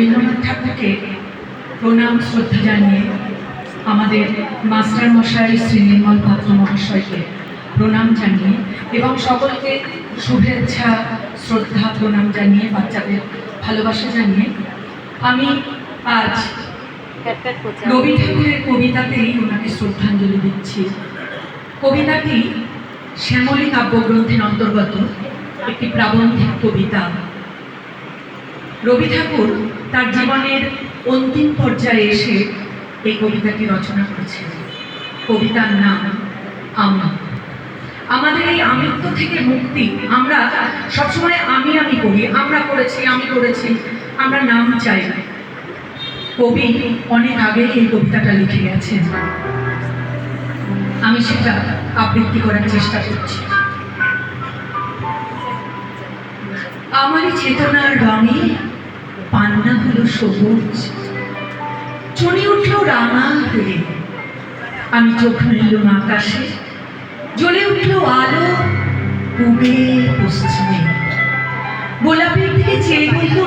রবীন্দ্রনাথ ঠাকুরকে প্রণাম, শ্রদ্ধা জানিয়ে আমাদের মাস্টার মশাই শ্রী নির্মল পাত্র মহাশয়কে প্রণাম জানিয়ে এবং সকলকে শুভেচ্ছা, শ্রদ্ধা প্রণাম জানিয়ে, বাচ্চাদের ভালোবাসা জানিয়ে আমি আজ রবি ঠাকুরের কবিতাতেই ওনাকে শ্রদ্ধাঞ্জলি দিচ্ছি। কবিতাটি শ্যামলী কাব্যগ্রন্থের অন্তর্গত একটি প্রাবন্ধিক কবিতা। রবি ঠাকুর তার জীবনের অন্তিম পর্যায়ে এসে এই কবিতাটি রচনা করেছিলেন কবিতার নাম আমা। আমাদের এই আমিত্ব থেকে মুক্তি। আমরা সবসময় আমি আমি করি, আমরা করেছি, আমি করেছি, আমরা নাম চাই। কবি অনেক আগে এই কবিতাটা লিখে গেছেন। আমি সেটা আবৃত্তি করার চেষ্টা করছি। আমারই চেতনার রঙে পান্না হলো সবুজ। চলে উঠল রাঙা হয়ে। আমি চোখ নিলাম আকাশে। জ্বলে উঠল আলো পূবে পশ্চিমে। গোলাপের দিকে চেয়ে বলল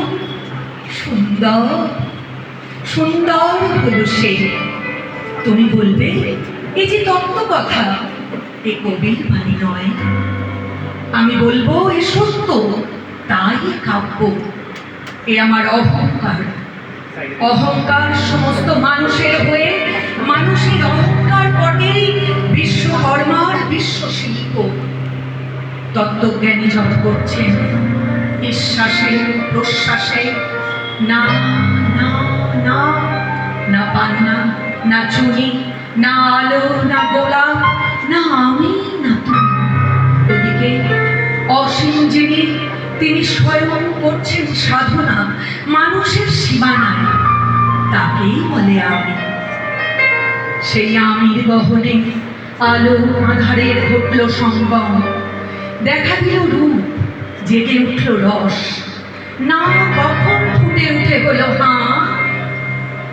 সুন্দর সুন্দর হলো সে। তুমি বলবে এই যে তত্ত্ব কথা, এ কবির বাণী নয়। আমি বলব, এ সত্য, তাই কাব্য। এ আমার অহংকার। অহংকার সমস্ত মানুষের হয়ে, মানুষের অহংকার পটেই বিশ্বকর্মার বিশ্ব শিল্প তত্ত্বজ্ঞানী জপ করছেন, নিঃশ্বাসে, প্রশ্বাসে, না না না না পান্না, না চুনি, না আলো, না গোলাপ, না আমি, না তুমি। ওদিকে অসীম যিনি, তিনি স্বয়ং করছেন সাধনা। মানুষের সীমানায় তাকেই বলে আমি সেই আমির গহনে আলো আধারের ঘটল সঙ্গম। দেখা দিল রূপ, জেগে উঠল রস। না কখন ফুটে উঠে হলো হাঁ?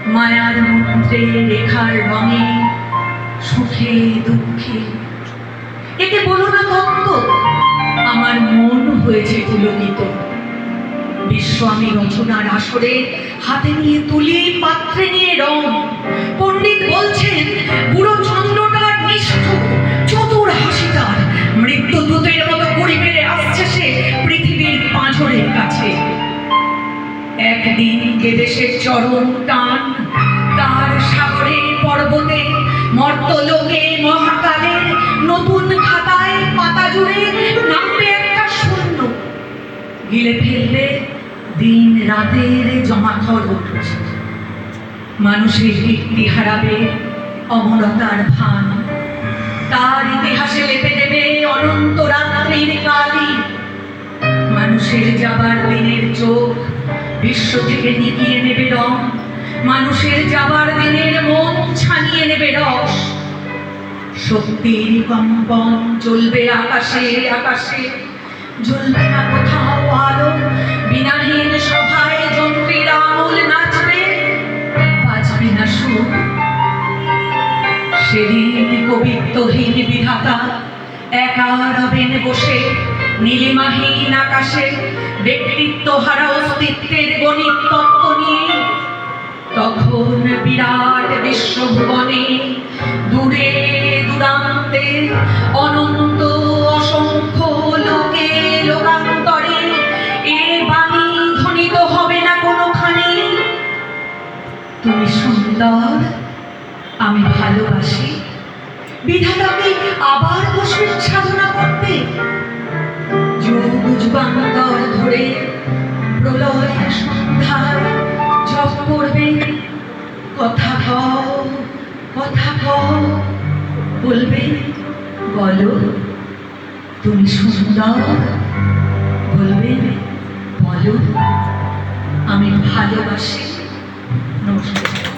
মায়ার মন্ত্রে রেখার রঙে, সুখে দুঃখে। একে বলো না ভক্ত আমার মন হয়েছে পুলকিত। বিশ্ব আমি রচনার আসরে হাতে নিয়ে তুলি, পাত্রে নিয়ে রং। পণ্ডিত বলছেন, বুড়ো চন্দ্রটার নিষ্ঠুর, চতুর হাসিটার মৃত্যু দূতের মতো করি পেরে আসছে সে পৃথিবীর পাঁজরের কাছে। একদিন দেশের চরম টান, তার সাগরে পর্বতে মর্তলোকে মহাকালে নতুন খাতায় পাতা জুড়ে নামবে একটা শূন্য। গিলে ফেললে দিন রাতের জমা খরচ মানুষের কীর্তি হারাবে, অমরতার ভান। তার ইতিহাসে লেপে দেবে অনন্ত রাত্রির কালি। মানুষের যাবার দিনের চোখ বিশ্ব থেকে নিকিয়ে নেবে রং। মানুষের যাবার দিনের মন ছানিয়ে নেবে রস। শক্তির কম্পন চলবে আকাশে আকাশে। জ্বলবে না কোথাও আলো বিনাহীন সেদিন কবিত্বহীন বিধাতা একা রবেন বসে, নীলিমাহীন আকাশে ব্যক্তিত্ব হারা অস্তিত্বের গণিত তত্ত্ব নিয়ে। তখন বিরাট বিশ্বভুবনে দূরে দূরান্তে অনন্ত অসংখ্য লোকে লোকান্তরে এ বাণী ধ্বনিত হবে না কোনোখানে। তুমি সুন্দর আমি ভালোবাসি। বিধাতাকে আবার বসবেন সাধনা করতে। যুগ যুগান্তর ধরে প্রলয় সন্ধ্যায় জপ করবে। কথা কও কথা কও বলবে, বলো, তুমি সুন্দর, বলবে, বলো, আমি ভালোবাসি। নমস্কার।